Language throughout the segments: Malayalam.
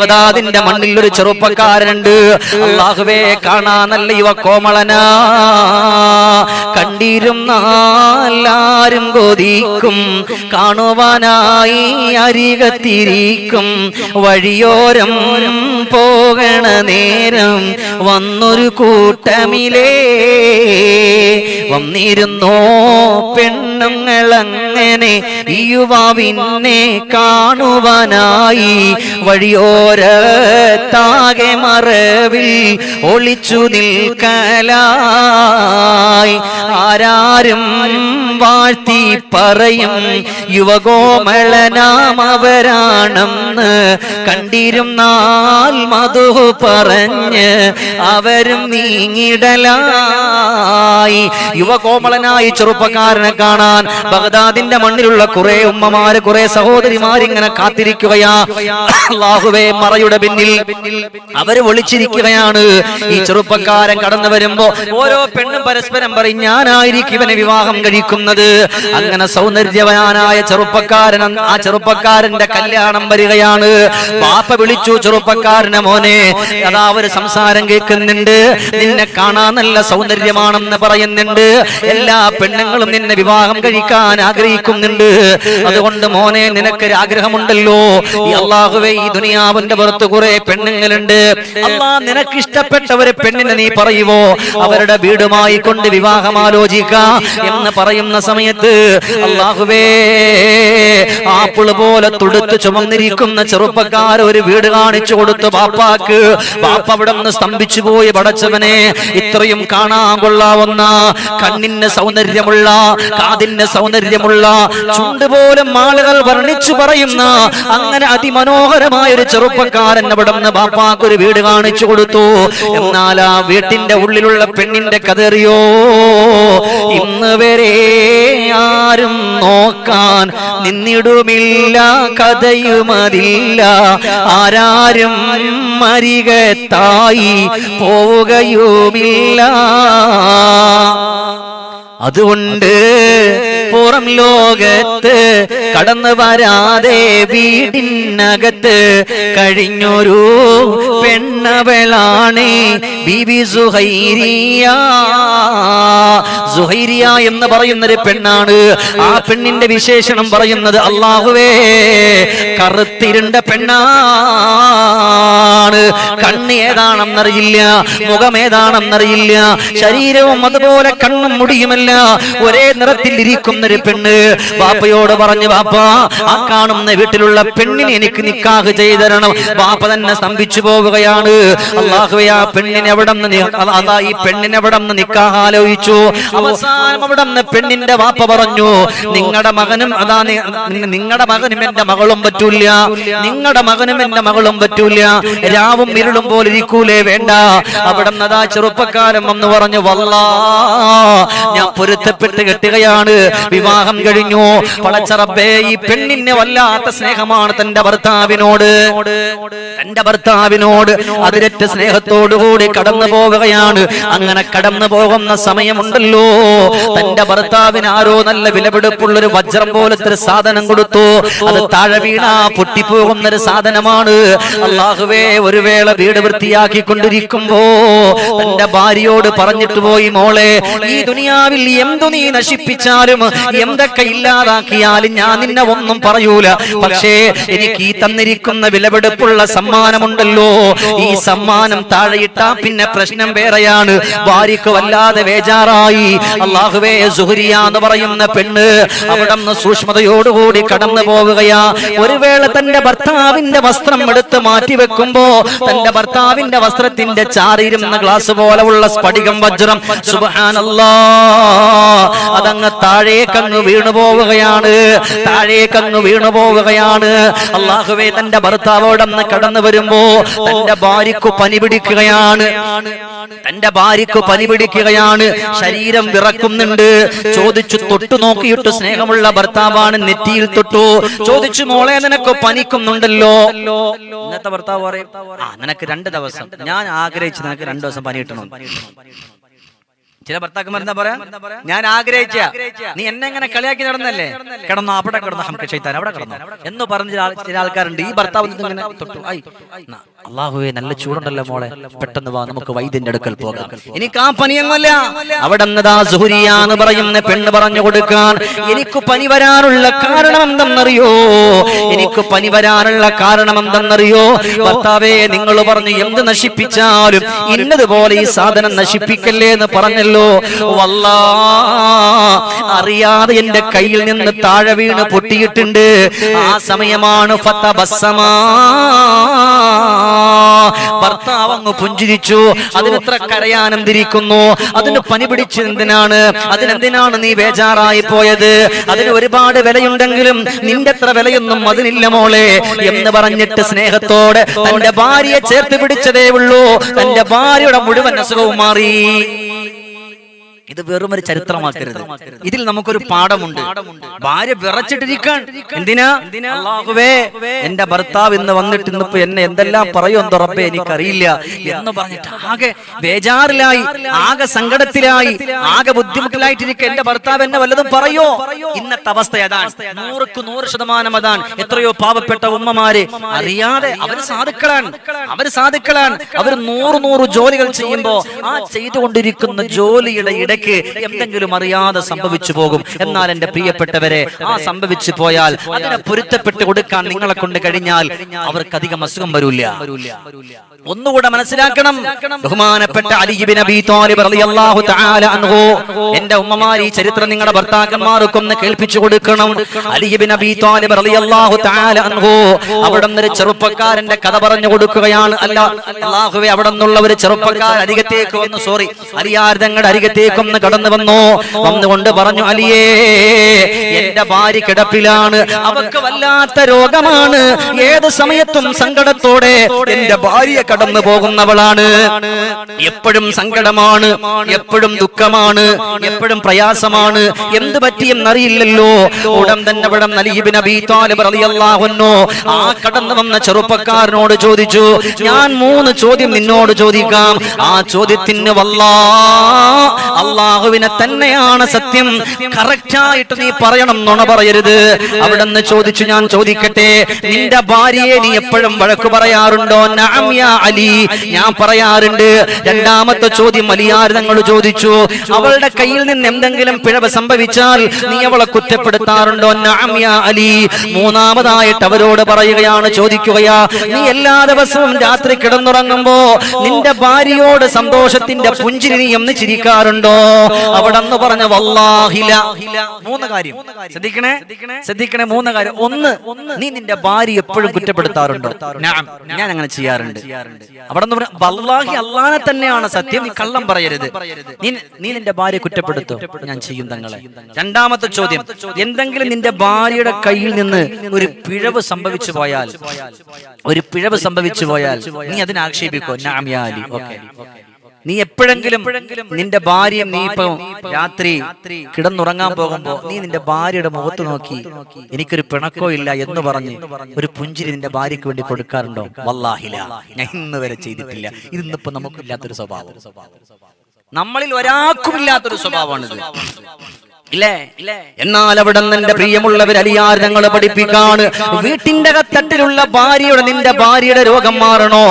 ബഗദാദിന്റെ മണ്ണിൽ ഒരു ചെറുപ്പക്കാരനുണ്ട്. അള്ളാഹുവേ കാണാനല്ല ഇവ കോമളനാ. കണ്ടിരുന്ന എല്ലാരും കൊതിക്കും കാണുവാനായി അരികത്തിരിക്കും. വഴിയോരം പോകണ നേരം വന്നൊരു കൂട്ടമിലേ വന്നിരുന്നോ പെണ്ണുങ്ങളങ്ങനെ ഈ യുവാവിനെ കാണുവാനായി വഴിയോരത്താകെ മറവിൽ ഒളിച്ചു നിൽക്കലായി. ആരാരും വാഴ്ത്തി പറയും യുവകോമളനാമവരാണെന്ന് കണ്ടിരുന്നാൽ മധു പറഞ്ഞ് അവരും നീങ്ങിടലായി. യുവകോമളനായി ചെറുപ്പക്കാരനെ കാണാൻ ബഗ്ദാദിന്റെ മണ്ണിലുള്ള കുറെ ഉമ്മമാര് കുറെ സഹോദരിമാർ ഇങ്ങനെ കാത്തിരിക്കുകയാ. അള്ളാഹുവേ മറയുടെ പിന്നിൽ അവർ ഒളിച്ചിരിക്കുകയാണ് ഈ ചെറുപ്പക്കാരൻ കടന്നു വരുമ്പോ ഓരോ പെണ്ണും പരസ്പരം പറയും ഞാനായിരിക്കും ഇവനെ വിവാഹം കഴിക്കുന്നത് അങ്ങനെ സൗന്ദര്യവാനായ ചെറുപ്പക്കാരൻ ആ ചെറുപ്പക്കാരന്റെ കല്യാണം വരികയാണ്. പാപ്പ വിളിച്ചു ചെറുപ്പക്കാരനെ മോനെ അതാ ഒരു സംസാരം കേൾക്കുന്നുണ്ട്. നിന്നെ കാണാൻ നല്ല സൗന്ദര്യമാണെന്ന് പറയുന്നുണ്ട്. എല്ലാ പെണ്ണുങ്ങളും നിന്നെ വിവാഹം കഴിക്കാൻ ആഗ്രഹിക്കുന്നുണ്ട്. അതുകൊണ്ട് മോനെ നിനക്കൊരു ആഗ്രഹമുണ്ടല്ലോ. ഈ അള്ളാഹുവേ ഈ ദുനിയാവിന്റെ പുറത്ത് കുറെ പെണ്ണുങ്ങളുണ്ട്. അള്ളാ നിനക്ക് ഇഷ്ടപ്പെട്ട ഒരു പെണ്ണിനെ നീ പറയുവോ? അവരുടെ വീടുമായി കൊണ്ട് വിവാഹം ആലോചിക്ക എന്ന് പറയുന്ന സമയത്ത് അള്ളാഹുവേ ആപ്പിൾ പോലെ തുടുത്ത് ചുമന്നിരിക്കുന്ന ചെറുപ്പക്കാർ ഒരു വീട് കാണിച്ചു കൊടുത്തു ബാപ്പാക്ക്. ബാപ്പ അവിടെ നിന്ന് സ്തംഭിച്ചു പോയി പടച്ചവനെ. ഇത്രയും കാണാൻ കൊള്ളാവുന്ന കണ്ണിന് സൗന്ദര്യമുള്ള കാതിന് സൗന്ദര്യമുള്ള ചുണ്ട് പോലും ആളുകൾ വർണിച്ചു പറയുന്ന അങ്ങനെ അതിമനോഹരമായ ഒരു ചെറുപ്പക്കാരൻ അവിടെ നിന്ന് ബാപ്പാക്ക് ഒരു വീട് കാണിച്ചു കൊടുത്തു. എന്നാൽ ആ വീട്ടിന്റെ ഉള്ളിലുള്ള പെണ്ണിന്റെ കതറിയോ ഇന്ന് വരെ ആരും നോക്കാൻ നിന്നിടുമില്ല കഥയുമതില്ല. ആരാരും മരികത്തായി പോവുകയുമില്ല. അതുകൊണ്ട് പുറം ലോകത്ത് കടന്നു വരാതെ വീടിനകത്ത് കഴിഞ്ഞൊരു പെണ്ണവളാണ് ബിബി സുഹൈരിയ. സുഹൈരിയ എന്ന് പറയുന്നൊരു പെണ്ണാണ്. ആ പെണ്ണിന്റെ വിശേഷണം പറയുന്നത് അള്ളാഹുവേ കറുത്തിരുണ്ട പെണ്ണാണ്. കണ്ണ് ഏതാണെന്നറിയില്ല മുഖം ഏതാണെന്നറിയില്ല ശരീരവും അതുപോലെ കണ്ണും മുടിയുമല്ല. ഒരേ നിറത്തിൽ ഇരിക്കുന്നൊരു പെണ്ണ്. വാപ്പയോട് പറഞ്ഞു ആ കാണുന്ന വീട്ടിലുള്ള പെണ്ണിനെ എനിക്ക് നിക്കാഹ് ചെയ്തു തരണം ബാപ്പ തന്നെ സ്തംഭിച്ചു പോവുകയാണ്. അള്ളാഹുവെ ആ പെണ്ണിനെ അതാ ഈ പെണ്ണിനെ നിക്കാഹ് ആലോചിച്ചു? അവസാനം അവിടെ പെണ്ണിന്റെ വാപ്പ പറഞ്ഞു നിങ്ങളുടെ മകനും അതാ നിങ്ങളുടെ മകനും എന്റെ മകളും പറ്റൂല നിങ്ങളുടെ മകനും എന്റെ മകളും പറ്റൂല രാവും ഇരുളും പോലെ ഇരിക്കൂലേ വേണ്ട. അവിടെ നിന്ന് അതാ ചെറുപ്പക്കാരൻ വന്ന് പറഞ്ഞു വല്ലാ ഞാൻ പൊരുത്തപ്പെട്ട് കെട്ടുകയാണ്. വിവാഹം കഴിഞ്ഞു. പളച്ചറബേ ഈ പെണ്ണിന് വല്ലാത്ത സ്നേഹമാണ് തന്റെ ഭർത്താവിനോട്. തന്റെ ഭർത്താവിനോട് അതിരറ്റ സ്നേഹത്തോടുകൂടി കടന്നു പോവുകയാണ്. അങ്ങനെ കടന്നു പോകുന്ന സമയമുണ്ടല്ലോ. തന്റെ ഭർത്താവിന് ആരോ നല്ല വിലപിടിപ്പുള്ള ഒരു വജ്രം പോലത്തെ ഒരു സാധനം കൊടുത്തു. അത് താഴെ വീണ പൊട്ടിപ്പോകുന്ന ഒരു സാധനമാണ്. അള്ളാഹുവേ ഒരു വേള വീട് വൃത്തിയാക്കി കൊണ്ടിരിക്കുമ്പോ തന്റെ ഭാര്യയോട് പറഞ്ഞിട്ട് പോയി മോളെ ഈ ദുനിയാവിൽ എന്തു നീ നശിപ്പിച്ചാലും എന്തൊക്കെ ഇല്ലാതാക്കിയാലും ഞാൻ നിന്നെ ഒന്നും പറയൂല. പക്ഷേ എനിക്ക് ഈ തന്നിരിക്കുന്ന വിലവെടുപ്പുള്ള സമ്മാനമുണ്ടല്ലോ. ഈ സമ്മാനം താഴെയിട്ടാ പിന്നെ പ്രശ്നം വേറെയാണ്. ഭാര്യക്ക് വല്ലാതെ വേജാറായി അള്ളാഹുവേ സുഹരിയ എന്ന് പറയുന്ന പെണ്ണ് അവിടെ നിന്ന് സൂക്ഷ്മതയോടുകൂടി കടന്നു പോവുകയാ. ഒരു വേള തന്റെ ഭർത്താവിന്റെ വസ്ത്രം എടുത്ത് മാറ്റി വെക്കുമ്പോ തന്റെ ഭർത്താവിന്റെ വസ്ത്രത്തിന്റെ ചാറിയിരുന്ന ഗ്ലാസ് പോലെ ഉള്ള സ്ഫടികം വജ്രം. സുബാനല്ലാ അതങ്ങ് താഴേക്കങ്ങ് വീണു പോവുകയാണ് താഴേക്കങ്ങ് വീണു പോവുകയാണ് അള്ളാഹുവേ തന്റെ ഭർത്താവോടന്ന് കടന്നു വരുമ്പോ തന്റെ ഭാര്യക്ക് പനി പിടിക്കുകയാണ്. തന്റെ ഭാര്യക്ക് പനി പിടിക്കുകയാണ്. ശരീരം വിറക്കുന്നുണ്ട്. ചോദിച്ചു തൊട്ടു നോക്കിയിട്ട് സ്നേഹമുള്ള ഭർത്താവാണ് നെറ്റിയിൽ തൊട്ടു. ചോദിച്ചു മോളെ നിനക്ക് പനിക്കുന്നുണ്ടല്ലോ. ഇന്നത്തെ ഭർത്താവ് പറയും നിനക്ക് രണ്ട് ദിവസം. ഞാൻ ആഗ്രഹിച്ചു നിനക്ക് രണ്ടു ദിവസം പനി കിട്ടണം. ചില ഭർത്താക്കന്മാർ എന്താ പറയാ? ഞാൻ ആഗ്രഹിച്ച. നീ എന്നെ എങ്ങനെ കളിയാക്കി നടന്നല്ലേ? കിടന്നു അവിടെ കിടന്നു ഹംക ചെയ്താൻ അവിടെ കിടന്നു. എന്ന് പറഞ്ഞ ചില ആൾ- ചില ആൾക്കാരുണ്ട്. ഈ ഭർത്താവ് തൊട്ടു. ആയി അള്ളാഹുവേ നല്ല ചൂടുണ്ടല്ലോ മോളെ. പെട്ടെന്ന് വാ നമുക്ക് വൈദ്യന്റെ അടുക്കൽ പോകാം. എനിക്ക് ആ പനിയൊന്നുമല്ല അവിടെ സുഹുരിയാന്ന് പറയുന്ന പെണ്ണ് പറഞ്ഞു കൊടുക്കാൻ? എനിക്ക് പനി വരാനുള്ള കാരണം എന്തെന്നറിയോ എനിക്ക് പനി വരാനുള്ള കാരണം എന്തെന്നറിയോ ഭർത്താവേ നിങ്ങൾ പറഞ്ഞു എന്ത് നശിപ്പിച്ചാലും ഇന്നതുപോലെ ഈ സാധനം നശിപ്പിക്കല്ലേ എന്ന് പറഞ്ഞല്ലോ. വല്ലാ അറിയാതെ എന്റെ കയ്യിൽ നിന്ന് താഴെ വീണ് പൊട്ടിയിട്ടുണ്ട്. ആ സമയമാണ് ഫത്തബസ്സമാ. ഭർത്താവ് അങ്ങ് പുഞ്ചിരിച്ചു. അതിനെത്ര കരയാനന്തിരിക്കുന്നു അതിന് പനി പിടിച്ച് എന്തിനാണ്? അതിനെന്തിനാണ് നീ ബേജാറായി പോയത്? അതിന് ഒരുപാട് വിലയുണ്ടെങ്കിലും നിന്റെ അത്ര വിലയൊന്നും അതിനില്ല മോളെ എന്ന് പറഞ്ഞിട്ട് സ്നേഹത്തോടെ തന്റെ ഭാര്യയെ ചേർത്ത് പിടിച്ചതേ ഉള്ളൂ. തന്റെ ഭാര്യയുടെ മുഴുവൻ അസുഖവും മാറി. ഇത് വെറും ഒരു ചരിത്രമാക്കരുത്. ഇതിൽ നമുക്കൊരു പാഠമുണ്ട്. ഭാര്യ വിറച്ചിട്ടിരിക്കാൻ. എന്തിനാ? അല്ലാഹുവേ എന്റെ ഭർത്താവ് ഇന്ന് വന്നിട്ട് ഇന്നിപ്പോ എന്നെ എന്തെല്ലാം പറയും തുറപ്പേ എനിക്കറിയില്ല. എന്ന് പറഞ്ഞിട്ട് ആകെ ബേജാറിലായി ആകെ സങ്കടത്തിലായി ആകെ ബുദ്ധിമുട്ടിലായിട്ടിരിക്കുക. എന്റെ ഭർത്താവ് എന്നെ വല്ലതും പറയോ? ഇന്നത്തെ അവസ്ഥ അതാണ് നൂറുക്ക് നൂറ് ശതമാനം അതാണ്. എത്രയോ പാവപ്പെട്ട ഉമ്മമാര് അറിയാതെ അവർ സാധുക്കളാണ് അവർ സാധുക്കളാണ് അവർ നൂറ് നൂറ് ജോലികൾ ചെയ്യുമ്പോ ആ ചെയ്തുകൊണ്ടിരിക്കുന്ന ജോലിയുടെ ഇടയ്ക്ക് എന്തെങ്കിലും അറിയാതെ സംഭവിച്ചു പോകും. എന്നാൽ എന്റെ പ്രിയപ്പെട്ടവരെ ആ സംഭവിച്ചു പോയാൽ അതിനെ പൊരുത്തപ്പെട്ട് കൊടുക്കാൻ നിങ്ങളെ കൊണ്ട് കഴിഞ്ഞാൽ അവർക്ക് അധികം അസുഖം വരൂല്ല. ഒന്നുകൂടെ മനസ്സിലാക്കണം. ബഹുമാനപ്പെട്ട അലിബിൻ അബി താലിബ് റളിയല്ലാഹു തആല അൻഹു. എന്റെ ഉമ്മമാർ ഈ ചരിത്രം നിങ്ങളുടെ ഭർത്താക്കന്മാർക്കൊന്ന് കേൾപ്പിച്ചു കൊടുക്കണം. അലിബിൻ അബി താലിബ് റളിയല്ലാഹു തആല അൻഹു. അവിടെ ഒരു ചെറുപ്പക്കാരന്റെ കഥ പറഞ്ഞു കൊടുക്കുകയാണ്. അല്ല അള്ളാഹുവെ അവിടെ നിന്നുള്ള ഒരു ചെറുപ്പക്കാരൻ അരികത്തേക്ക് വന്ന്. സോറി അരിയാർദങ്ങളുടെ അരികത്തേക്ക് ഒന്ന് കടന്നു വന്നു? വന്നുകൊണ്ട് പറഞ്ഞു അലിയേ എന്റെ ഭാര്യ കിടപ്പിലാണ്. അവക്ക് വല്ലാത്ത രോഗമാണ്. ഏത് സമയത്തും സങ്കടത്തോടെ എന്റെ ഭാര്യ കടന്നു പോകുന്നവളാണ്. എപ്പോഴും സങ്കടമാണ് എപ്പോഴും ദുഃഖമാണ് എപ്പോഴും പ്രയാസമാണ്. എന്ത് പറ്റിയെന്നറിയില്ലല്ലോ ഉടൻ തന്നെ ഇവിടെ നലീബിൻ അബീ ആ കടന്നു വന്ന ചെറുപ്പക്കാരനോട് ചോദിച്ചു ഞാൻ മൂന്ന് ചോദ്യം നിന്നോട് ചോദിക്കാം. ആ ചോദ്യത്തിന് വല്ലാ അള്ളാഹുവിനെ തന്നെയാണ് സത്യം. കറക്റ്റായിട്ട് നീ പറയണം നുണ പറയരുത്. അവിടെ നിന്ന് ചോദിച്ചു ഞാൻ ചോദിക്കട്ടെ. നിന്റെ ഭാര്യയെ നീ എപ്പോഴും വഴക്ക് പറയാറുണ്ടോ? അലി. ഞാൻ പറയാറുണ്ട്. രണ്ടാമത്തെ ചോദ്യം അലിയാർ തങ്ങൾ ചോദിച്ചു. അവളുടെ കയ്യിൽ നിന്ന് എന്തെങ്കിലും പിഴവ് സംഭവിച്ചാൽ നീ അവളെ കുറ്റപ്പെടുത്താറുണ്ടോ? അലി. മൂന്നാമതായിട്ട് അവരോട് പറയുകയാണ് ചോദിക്കുകയാ നീ എല്ലാ ദിവസവും രാത്രി കിടന്നുറങ്ങുമ്പോ നിന്റെ ഭാര്യയോട് സന്തോഷത്തിന്റെ പുഞ്ചിരി നീ എന്ന് ചിരിക്കാറുണ്ടോ? അവിടെ അന്ന് പറഞ്ഞ വല്ലാഹില. മൂന്ന് കാര്യം. ശ്രദ്ധിക്കണേ? ശ്രദ്ധിക്കണേ? മൂന്ന് കാര്യം. ഒന്ന് നീ നിന്റെ ഭാര്യ എപ്പോഴും കുറ്റപ്പെടുത്താറുണ്ടോ? ഞാൻ അങ്ങനെ ചെയ്യാറുണ്ട്. അവിടെ നിന്ന് പറഞ്ഞ വല്ലാഹി അള്ളാനെ തന്നെയാണ് സത്യം. നീ കള്ളം പറയരുത്. നീ നിന്റെ ഭാര്യ കുറ്റപ്പെടുത്തോ? ഞാൻ ചെയ്യും തങ്ങളെ. രണ്ടാമത്തെ ചോദ്യം. എന്തെങ്കിലും നിന്റെ ഭാര്യയുടെ കയ്യിൽ നിന്ന് ഒരു പിഴവ് സംഭവിച്ചു പോയാൽ ഒരു പിഴവ് സംഭവിച്ചു പോയാൽ നീ അതിനെ ആക്ഷേപിക്കോ? നാം യാ അലി ഓക്കെ. നീ എപ്പോഴെങ്കിലും നിന്റെ ഭാര്യ നീ ഇപ്പൊ രാത്രി കിടന്നുറങ്ങാൻ പോകുമ്പോ നീ നിന്റെ ഭാര്യയുടെ മുഖത്ത് നോക്കി എനിക്കൊരു പിണക്കോ ഇല്ല എന്ന് പറഞ്ഞ് ഒരു പുഞ്ചിരി നിന്റെ ഭാര്യയ്ക്ക് വേണ്ടി കൊടുക്കാറുണ്ടോ? വല്ലാഹില ഞാൻ ഇന്ന് വരെ ചെയ്തിട്ടില്ല. ഇതിന്നിപ്പോ നമുക്കില്ലാത്തൊരു സ്വഭാവം. നമ്മളിൽ ഒരാൾക്കും ഇല്ലാത്തൊരു സ്വഭാവമാണിത്. ഇല്ലേ എന്നാൽ അവിടെ നിന്റെ പ്രിയമുള്ളവർ അലിയാർ ഞങ്ങൾ പഠിപ്പിക്കാണ്. വീട്ടിന്റെ കത്തട്ടിലുള്ള ഭാര്യയുടെ നിന്റെ ഭാര്യയുടെ രോഗം മാറണോ?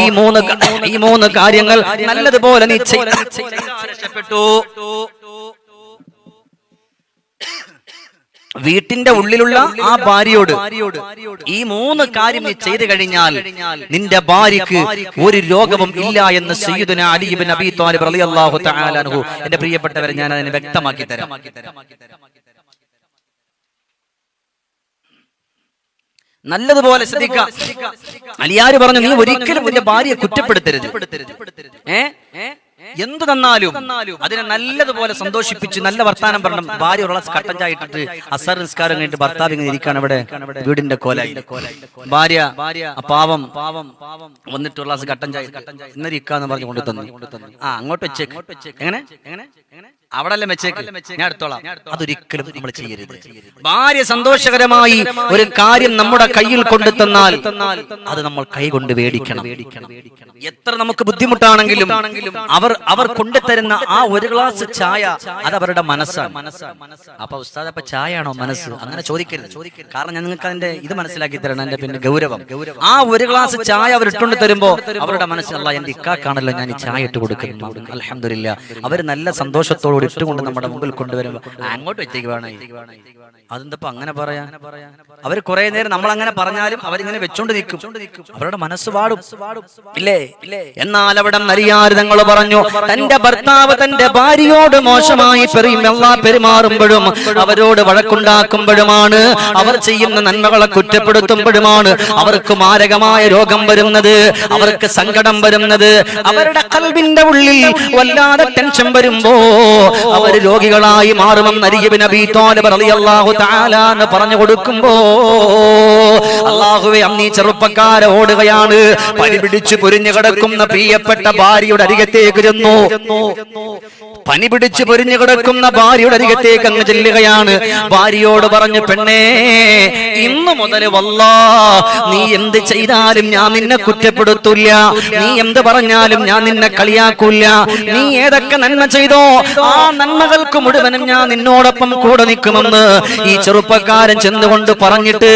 ഈ മൂന്ന് ഈ മൂന്ന് കാര്യങ്ങൾ നല്ലതുപോലെ നീ ചെയ്ത രക്ഷപ്പെട്ടു. വീട്ടിന്റെ ഉള്ളിലുള്ള ആ ഭാര്യയോട് ഈ മൂന്ന് കാര്യം നീ ചെയ്തു കഴിഞ്ഞാൽ നിന്റെ ഭാര്യക്ക് ഒരു രോഗവും ഇല്ല എന്ന് സയ്യിദുന അബീ എന്റെ പ്രിയപ്പെട്ടവരെ ഞാൻ അതിനെ വ്യക്തമാക്കി തരാം. നല്ലതുപോലെ ശ്രദ്ധിക്കാം. അലിയാര് പറഞ്ഞു നീ ഒരിക്കലും നിന്റെ ഭാര്യയെ കുറ്റപ്പെടുത്തരുത്. ഏ? എന്ത് തന്നാലും അതിനെ നല്ലതുപോലെ സന്തോഷിപ്പിച്ച് നല്ല വർത്താനം പറഞ്ഞു ഭാര്യ ഉള്ള കട്ടൻ ചായ അസർ നിസ്കാരം കഴിഞ്ഞിട്ട് ഭർത്താവ് ഇങ്ങനെ ഇരിക്കാണ് ഇവിടെ വീടിന്റെ കോല ഭാര്യ പാവം പാവം വന്നിട്ടുള്ള കട്ടഞ്ചായി കട്ടഞ്ചായി കട്ടൻ ചായ ഇന്നലെ ഇക്കാന്ന് പറഞ്ഞു കൊണ്ടു തന്നു ആ അങ്ങോട്ട് വെച്ചേക്ക്. എങ്ങനെ എങ്ങനെ? എങ്ങനെ? അവിടെ മെച്ചേക്ക്? ഞാൻ എടുത്തോളാം. അതൊരിക്കലും നമ്മൾ ചെയ്യരുത്. ഭാര്യ സന്തോഷകരമായി ഒരു കാര്യം നമ്മുടെ കയ്യിൽ കൊണ്ടു തന്നാൽ അത് നമ്മൾ കൈ കൊണ്ട് വേടിക്കണം. എത്ര നമുക്ക് ബുദ്ധിമുട്ടാണെങ്കിലും അവർ അവർ കൊണ്ടുതരുന്ന ആ ഒരു ഗ്ലാസ് ചായ അത് അവരുടെ മനസ്സാണ്. അപ്പൊ ഉസ്താദ് അപ്പൊ ചായ ആണോ മനസ്സ്? അങ്ങനെ ചോദിക്കരുത്. കാരണം ഞാൻ നിങ്ങൾക്ക് അതിന്റെ ഇത് മനസ്സിലാക്കി തരണം എന്റെ പിന്നെ ഗൗരവം. ആ ഒരു ഗ്ലാസ് ചായ അവർ ഇട്ടുകൊണ്ട് തരുമ്പോ അവരുടെ മനസ്സിലുള്ള എന്റെ ഇക്കാക്കാണല്ലോ ഞാൻ ഈ ചായ ഇട്ട് കൊടുക്കുന്നു അലഹമില്ല അവർ നല്ല സന്തോഷത്തോടുകൂടി ഇട്ടുകൊണ്ട് നമ്മുടെ മുമ്പിൽ കൊണ്ടുവരുമ്പോ "ആ, അങ്ങോട്ട് വെച്ചേക്ക് വേണേ അതെന്തപ്പോ അങ്ങനെ പറയാ? അവർ കുറെ നേരം നമ്മൾ അങ്ങനെ പറഞ്ഞാലും അവരിങ്ങനെ വെച്ചോണ്ട് നിൽക്കും അവരുടെ മനസ്സ് പാടും ഇല്ലേ? എന്നാൽ അവിടെ നരിയാരിതങ്ങൾ പറഞ്ഞു. തന്റെ ഭർത്താവ് തന്റെ ഭാര്യയോട് മോശമായി പെരുമാറുമ്പോഴും അവരോട് വഴക്കുണ്ടാക്കുമ്പോഴുമാണ് അവർ ചെയ്യുന്ന നന്മകളെ കുറ്റപ്പെടുത്തുമ്പോഴുമാണ് അവർക്ക് മാരകമായ രോഗം വരുന്നത്. അവർക്ക് സങ്കടം വരുന്നത്. അവരുടെ കൽവിന്റെ ഉള്ളിൽ വല്ലാതെ ടെൻഷൻ വരുമ്പോ അവർ രോഗികളായി മാറുമെന്ന് അരിയബിൻ അബി താലിബ് റളിയല്ലാഹു എന്ന് പറഞ്ഞു കൊടുക്കുമ്പോ അള്ളാഹുവെ അന്നീ ചെറുപ്പക്കാരെ ഓടുകയാണ്. പനി പിടിച്ച് പൊരിഞ്ഞു കിടക്കുന്ന പ്രിയപ്പെട്ട ഭാര്യയുടെ അരികത്തേക്ക് ചെന്നു. പനി പിടിച്ച് പൊരിഞ്ഞു കിടക്കുന്ന ഭാര്യയുടെ അരികത്തേക്ക് അങ്ങ് ചെല്ലുകയാണ്. ഭാര്യയോട് പറഞ്ഞു പെണ്ണേ ഇന്നു മുതൽ വല്ലാ നീ എന്ത് ചെയ്താലും ഞാൻ നിന്നെ കുറ്റപ്പെടുത്തില്ല. നീ എന്ത് പറഞ്ഞാലും ഞാൻ നിന്നെ കളിയാക്കൂല നീ ഏതൊക്കെ നന്മ ചെയ്തോ ആ നന്മകൾക്ക് മുഴുവനും ഞാൻ നിന്നോടൊപ്പം കൂടെ നിൽക്കുമെന്ന് ഈ ചെറുപ്പക്കാരൻ ചെന്നുകൊണ്ട് പറഞ്ഞിട്ട്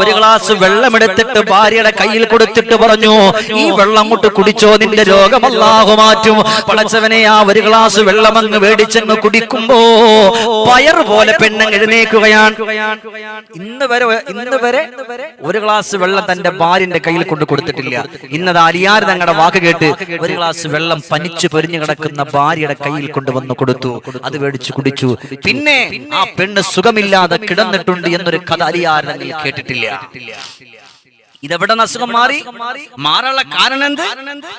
ഒരു ഗ്ലാസ് വെള്ളമെടുത്തിട്ട് ഭാര്യയുടെ കയ്യിൽ കൊടുത്തിട്ട് പറഞ്ഞു ഈ വെള്ളം മുട്ട് കുടിച്ചോ നിന്റെ രോഗം അല്ലാഹു മാറ്റും. പടച്ചവനെ ആ ഒരു ഗ്ലാസ് വെള്ളമെന്ന് മേടിച്ചെന്ന് കുടിക്കുമ്പോ പയർ പോലെ പെണ്ണങ്ങ് എഴുന്നേക്കുകയാണ് ഇന്ന് വരെ ഇന്ന് വരെ ഒരു ഗ്ലാസ് വെള്ളം തന്റെ ഭാര്യന്റെ കയ്യിൽ കൊണ്ട് കൊടുത്തിട്ടില്ല. ഇന്നത് അലിയാർ തങ്ങളുടെ വാക്ക് കേട്ട് ഒരു ഗ്ലാസ് വെള്ളം പനിച്ചു പൊരിഞ്ഞു കിടക്കുന്ന ഭാര്യയുടെ കയ്യിൽ കൊണ്ടുവന്ന് കൊടുത്തു. അത് മേടിച്ചു കുടിച്ചു. പിന്നെ ആ പെണ്ണ് സുഖമില്ലാതെ കിടന്നിട്ടുണ്ട് എന്നൊരു കഥ അലിയാരെങ്കിൽ കേട്ടിട്ടില്ല. ഇതെവിടെ അസുഖം മാറി? മാറാനുള്ള കാരണം എന്ത്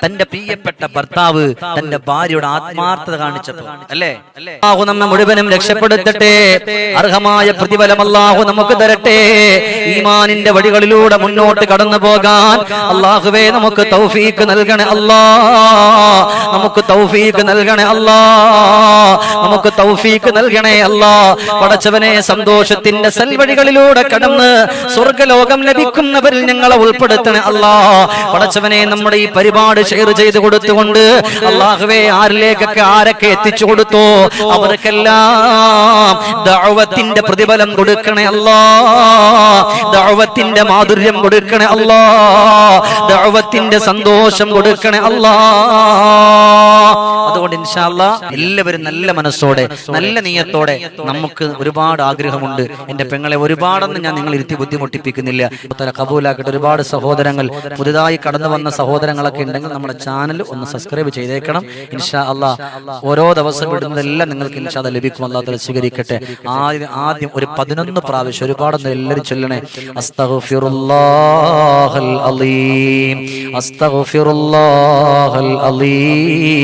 തന്റെ പ്രിയപ്പെട്ട ഭർത്താവ് തന്റെ ഭാര്യയുടെ ആത്മാർത്ഥത കാണിച്ചപ്പോൾ അല്ലേ? അല്ലാഹു നമ്മെ മുഴുവനും രക്ഷപ്പെടുത്തട്ടെ. അർഹമായ പ്രതിഫലം അല്ലാഹു നമുക്ക് തരട്ടെ. ഈമാനിന്റെ വഴികളിലൂടെ മുന്നോട്ട് കടന്നു പോകാൻ അള്ളാഹുവേ നമുക്ക് തൗഫീക്ക് നൽകണേ അല്ലാ നമുക്ക് തൗഫീക്ക് നൽകണേ അല്ലാ നമുക്ക് തൗഫീക്ക് നൽകണേ അല്ലാ പടച്ചവനെ സന്തോഷത്തിന്റെ സൽവഴികളിലൂടെ കടന്ന് സ്വർഗലോകം ലഭിക്കുന്നവരിൽ ഞങ്ങളെ ഉൾപ്പെടുത്തണേ അല്ലാ. പടച്ചവനെ നമ്മുടെ ഈ പരിപാടി ഷെയർ ചെയ്ത് കൊടുത്തുകൊണ്ട് അള്ളാഹുവെ ആരിലേക്കൊക്കെ ആരൊക്കെ എത്തിച്ചു കൊടുത്തോ അവർക്കെല്ലാം ദഅവത്തിന്റെ പ്രതിഫലം കൊടുക്കണേ അല്ലാ. ദഅവത്തിന്റെ മാധുര്യം കൊടുക്കണേ അല്ലാ. ദഅവത്തിന്റെ സന്തോഷം കൊടുക്കണേ അല്ലാ. അതുകൊണ്ട് ഇൻഷാല്ല എല്ലാവരും നല്ല മനസ്സോടെ നല്ല നീയത്തോടെ നമുക്ക് ഒരുപാട് ആഗ്രഹമുണ്ട്. എന്റെ പെങ്ങളെ ഒരുപാടൊന്നും ഞാൻ നിങ്ങൾ ഇരുത്തി ബുദ്ധിമുട്ടിപ്പിക്കുന്നില്ല. ഉത്തര കബൂലാക്കട്ടെ ഒരുപാട് സഹോദരങ്ങൾ പുതുതായി കടന്നു വന്ന സഹോദരങ്ങളൊക്കെ ഉണ്ടെങ്കിൽ നമ്മുടെ ചാനൽ ഒന്ന് സബ്സ്ക്രൈബ് ചെയ്തേക്കണം. ഇൻഷാ അല്ലാ ഓരോ ദിവസം ഇടുന്നതെല്ലാം നിങ്ങൾക്ക് ഇൻഷാ ലഭിക്കും. അല്ലാത്ത സ്വീകരിക്കട്ടെ. ആദ്യം ആദ്യം ഒരു പതിനൊന്ന് പ്രാവശ്യം ഒരുപാടൊന്നും എല്ലാവരും ചൊല്ലണേ. അസ്തഗ്ഫിറുല്ലാഹൽ അലീം. അസ്തഗ്ഫിറുല്ലാഹൽ അലീം.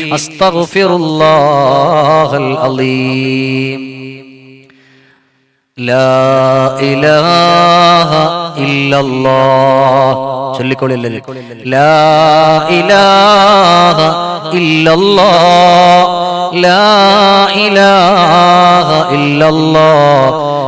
أستغفر الله العظيم. لا إله إلا الله. لا إله إلا الله. لا إله إلا الله.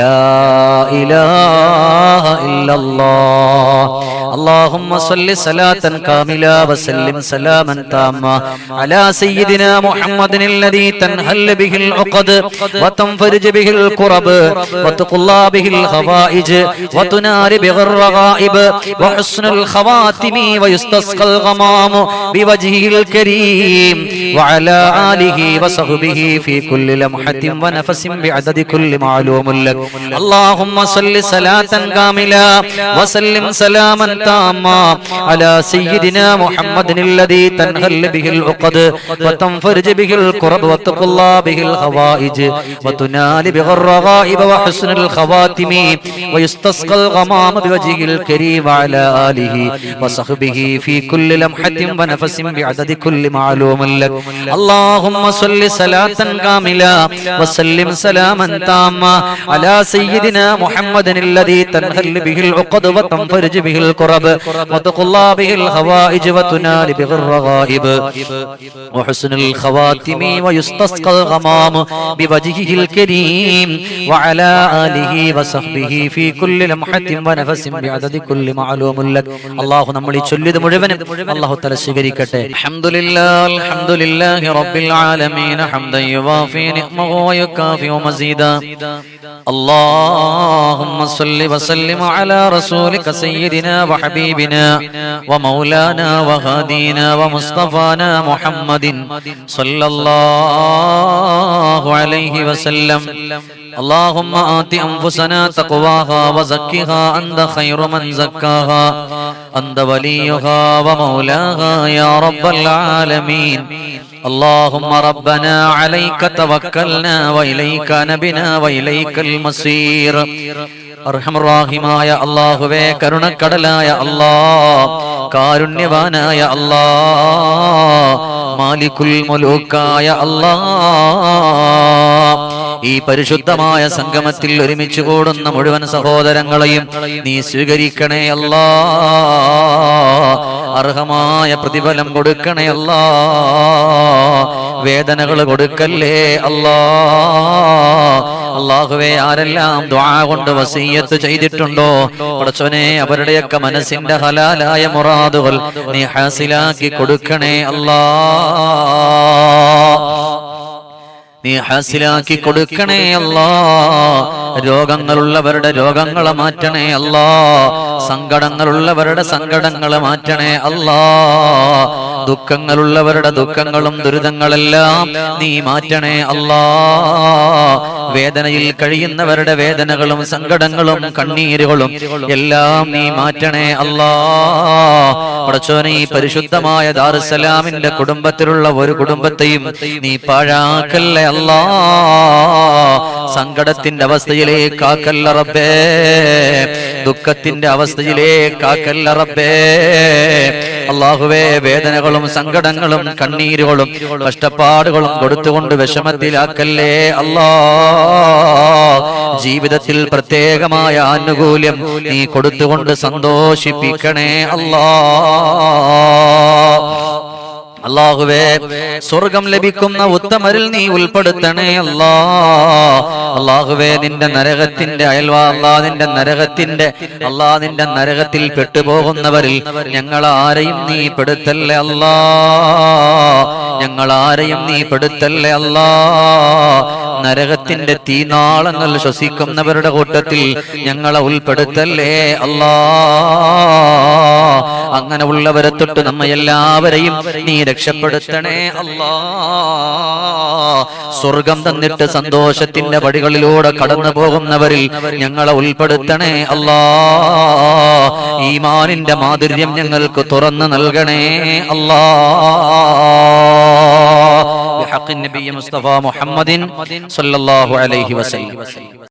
لا إله إلا الله اللهم صل صلاة كاملة وسلم سلاما تاما على سيدنا محمد الذي تنهل به العقد وتنفرج به الكرب وتقلى به الخوائج وتنار به الرغائب وحسن الخواتم ويستسقى الغمام بوجهه الكريم وعلى آله وصحبه في كل لمحة ونفس بعدد كل معلوم لك اللهم صل صلاة كاملة وسلم سلاما تاما على سيدنا محمد الذي تنهل به العقد وتنفرج به الكرب وتقلى به الهوائج وتنال به الرغائب وحسن الخواتم ويستسقى الغمام بوجهه الكريم وعلى آله وصحبه في كل لمحة ونفس بعدد كل معلوم لك اللهم صل صلاة كاملة وسلم سلاما تاما على سيدنا محمد الذي تنهل به العقد وتنفرج به الكرب وتقلى به الهوائج وتنال به الرغائب وحسن الخواتم ويستسقى الغمام بوجهه الكريم وعلى آله وصحبه في كل لمحة ونفس بعدد كل معلوم لك الله നമ്മൾ ഈ ചൊല്ലിയത് മുഴുവനും അല്ലാഹു തആല സ്വീകരിക്കട്ടെ അൽഹംദുലില്ലാഹ് അൽഹംദുലില്ലാഹി റബ്ബിൽ ആലമീൻ ഹംദൻ യുവാഫി നിഅമഹു വയുകാഫി മസീദാ اللهم صل وسلم على رسولك سيدنا وحبيبنا ومولانا وهادينا ومصطفانا محمد صلى الله عليه وسلم اللهم آت أنفسنا تقواها وزكها أنت خير من زكاها أنت وليها ومولاها يا رب العالمين اللهم ربنا عليك توكلنا وإليك نبنا وإليك المصير അർഹമറാഹിമായ അള്ളാഹുവേ കരുണക്കടലായ അല്ലാ കാരുണ്യവാനായ അല്ലാ മാലിക്കുൽ മുലൂക്കായ അല്ലാ ഈ പരിശുദ്ധമായ സംഗമത്തിൽ ഒരുമിച്ച് കൂടുന്ന മുഴുവൻ സഹോദരങ്ങളെയും നീ സ്വീകരിക്കണേ അല്ലാ അർഹമായ പ്രതിഫലം കൊടുക്കണേ അല്ലാ. വേദനകൾ കൊടുക്കല്ലേ അല്ലാ. അള്ളാഹുവെ ആരെല്ലാം ദ്വാ കൊണ്ട് വസീയത്ത് ചെയ്തിട്ടുണ്ടോ? പടച്ചോനെ അവരുടെയൊക്കെ മനസ്സിന്റെ ഹലാലായ മുറാദുകൾ നീ ഹാസിലാക്കി കൊടുക്കണേ അല്ലാ. നീ ഹാസിലാക്കി കൊടുക്കണേ അല്ലാ. രോഗങ്ങളുള്ളവരുടെ രോഗങ്ങളെ മാറ്റണേ അല്ലാ. സങ്കടങ്ങളുള്ളവരുടെ സങ്കടങ്ങളെ മാറ്റണേ അല്ലാ. ദുഃഖങ്ങളുള്ളവരുടെ ദുഃഖങ്ങളും ദുരിതങ്ങളെല്ലാം നീ മാറ്റണേ അല്ലാ. വേദനയിൽ കഴിയുന്നവരുടെ വേദനകളും സങ്കടങ്ങളും കണ്ണീരുകളും എല്ലാം നീ മാറ്റണേ അല്ലാ. ഈ പരിശുദ്ധമായ ദാറുസലാമിന്റെ കുടുംബത്തിലുള്ള ഒരു കുടുംബത്തെയും നീ പാഴാക്കല്ലേ അല്ലാ. സങ്കടത്തിന്റെ അവസ്ഥയിലേക്ക് ആക്കല്ല റബ്ബേ. ദുഃഖത്തിന്റെ അവസ്ഥയിലേക്ക് ആക്കല്ല റബ്ബേ. അള്ളാഹുവേ വേദനകളും സങ്കടങ്ങളും കണ്ണീരുകളും കഷ്ടപ്പാടുകളും കൊടുത്തുകൊണ്ട് വിഷമത്തിലാക്കല്ലേ അല്ലാ. ജീവിതത്തിൽ പ്രത്യേകമായ ആനുകൂല്യം നീ കൊടുത്തുകൊണ്ട് സന്തോഷിപ്പിക്കണേ അല്ലാ. അള്ളാഹുവേ സ്വർഗം ലഭിക്കുന്ന ഉത്തമരിൽ നീ ഉൾപ്പെടുത്തണേ അല്ലാ. അള്ളാഹുവേ നിന്റെ നരകത്തിന്റെ അയൽവാ അല്ലാ നിന്റെ നരകത്തിന്റെ അല്ലാ നിന്റെ നരകത്തിൽ പെട്ടുപോകുന്നവരിൽ ഞങ്ങൾ ആരെയും നീ പെടുത്തല്ലേ അല്ലാ. ഞങ്ങൾ ആരെയും നീ പെടുത്തല്ലേ അല്ലാ. നരകത്തിന്റെ തീനാളങ്ങൾ ശ്വസിക്കുന്നവരുടെ കൂട്ടത്തിൽ ഞങ്ങളെ ഉൾപ്പെടുത്തല്ലേ അല്ലാ. അങ്ങനെ ഉള്ളവരെ തൊട്ട് നമ്മ എല്ലാവരെയും നീ രക്ഷപ്പെടുത്തണേ അല്ലാ. സ്വർഗം തന്നിട്ട് സന്തോഷത്തിന്റെ വഴികളിലൂടെ കടന്നു പോകുന്നവരിൽ ഞങ്ങളെ ഉൾപ്പെടുത്തണേ അല്ലാ. ഈമാനിന്റെ മാധുര്യം ഞങ്ങൾക്ക് തുറന്നു നൽകണേ അല്ലാ. മുസ്തഫ മുഹമ്മദിൻ സല്ലല്ലാഹു അലൈഹി വസല്ലം.